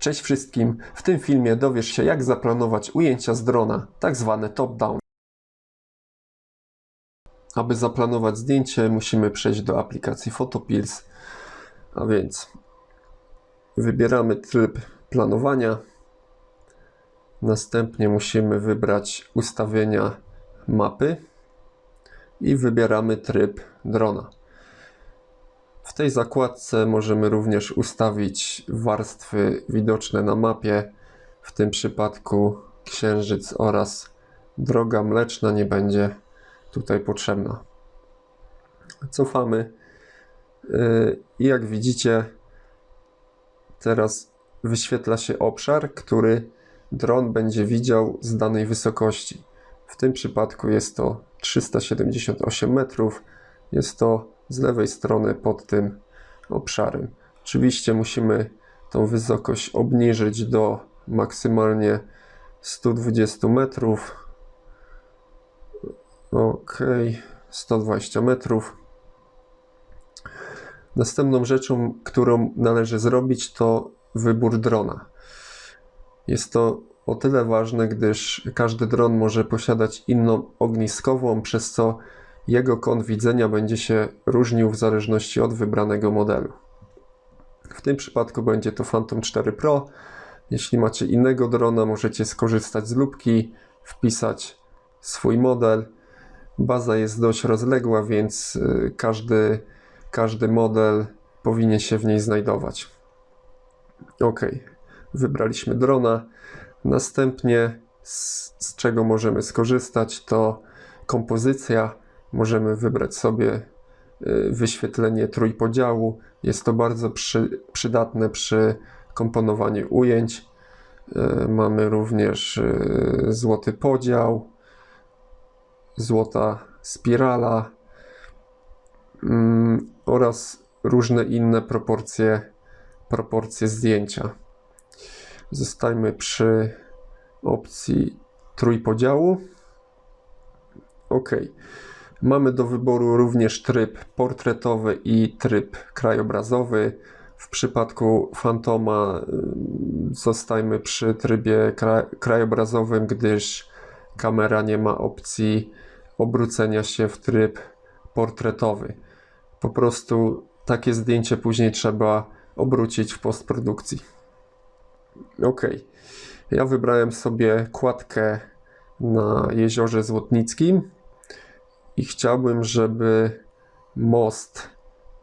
Cześć wszystkim! W tym filmie dowiesz się jak zaplanować ujęcia z drona, tak zwane top-down. Aby zaplanować zdjęcie musimy przejść do aplikacji Photopills, a więc wybieramy tryb planowania. Następnie musimy wybrać ustawienia mapy i wybieramy tryb drona. Tej zakładce możemy również ustawić warstwy widoczne na mapie. W tym przypadku księżyc oraz droga mleczna nie będzie tutaj potrzebna. Cofamy yy, i jak widzicie teraz wyświetla się obszar, który dron będzie widział z danej wysokości. W tym przypadku jest to 378 metrów. Jest to z lewej strony pod tym obszarem. Oczywiście musimy tą wysokość obniżyć do maksymalnie 120 metrów. Ok, 120 metrów. Następną rzeczą, którą należy zrobić, to wybór drona. Jest to o tyle ważne, gdyż każdy dron może posiadać inną ogniskową, przez co jego kąt widzenia będzie się różnił w zależności od wybranego modelu. W tym przypadku będzie to Phantom 4 Pro. Jeśli macie innego drona, możecie skorzystać z lubki, wpisać swój model. Baza jest dość rozległa, więc y, każdy, każdy model powinien się w niej znajdować. Ok, wybraliśmy drona. Następnie z, z czego możemy skorzystać to kompozycja możemy wybrać sobie y, wyświetlenie trójpodziału. Jest to bardzo przy, przydatne przy komponowaniu ujęć. Y, mamy również y, złoty podział, złota spirala mm, oraz różne inne proporcje, proporcje zdjęcia. Zostajmy przy opcji trójpodziału. OK. Mamy do wyboru również tryb portretowy i tryb krajobrazowy. W przypadku Fantoma zostajmy przy trybie krajobrazowym, gdyż kamera nie ma opcji obrócenia się w tryb portretowy. Po prostu takie zdjęcie później trzeba obrócić w postprodukcji. Ok. Ja wybrałem sobie kładkę na jeziorze Złotnickim i chciałbym, żeby most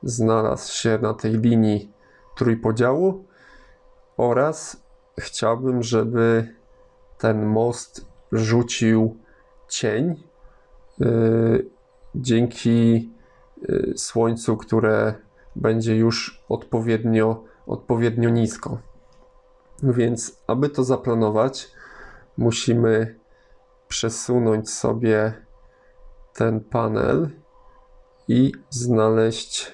znalazł się na tej linii trójpodziału oraz chciałbym, żeby ten most rzucił cień yy, dzięki yy, słońcu, które będzie już odpowiednio, odpowiednio nisko. Więc, aby to zaplanować, musimy przesunąć sobie ten panel i znaleźć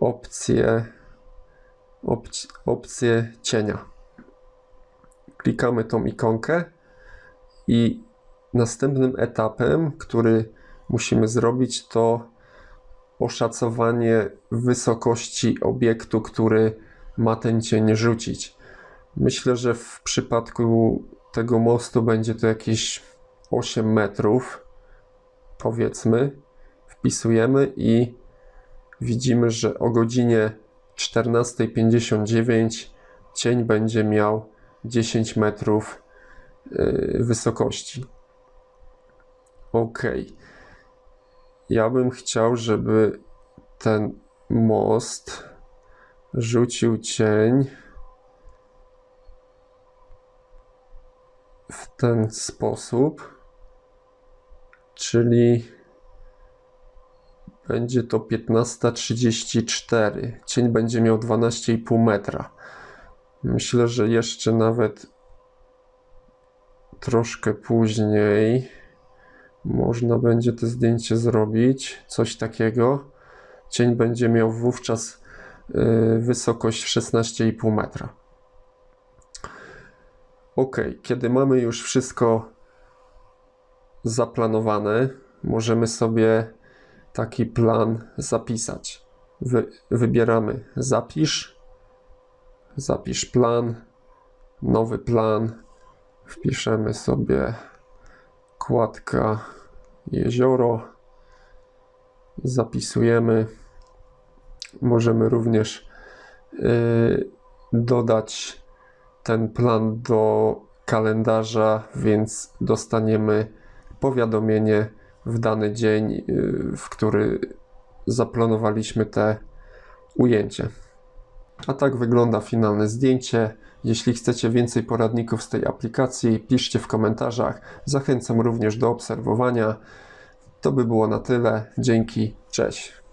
opcję, opc opcję cienia. Klikamy tą ikonkę i następnym etapem, który musimy zrobić, to oszacowanie wysokości obiektu, który ma ten cień rzucić. Myślę, że w przypadku tego mostu będzie to jakieś 8 metrów powiedzmy, wpisujemy i widzimy, że o godzinie 14.59 cień będzie miał 10 metrów yy, wysokości. Ok. Ja bym chciał, żeby ten most rzucił cień w ten sposób czyli będzie to 15.34. Cień będzie miał 12,5 metra. Myślę, że jeszcze nawet troszkę później można będzie to zdjęcie zrobić. Coś takiego. Cień będzie miał wówczas yy, wysokość 16,5 metra. Ok, kiedy mamy już wszystko zaplanowane, możemy sobie taki plan zapisać. Wy, wybieramy zapisz, zapisz plan, nowy plan. Wpiszemy sobie kładka jezioro. Zapisujemy. Możemy również y, dodać ten plan do kalendarza, więc dostaniemy powiadomienie w dany dzień, y, w który zaplanowaliśmy te ujęcie. A tak wygląda finalne zdjęcie. Jeśli chcecie więcej poradników z tej aplikacji, piszcie w komentarzach. Zachęcam również do obserwowania. To by było na tyle. Dzięki, cześć.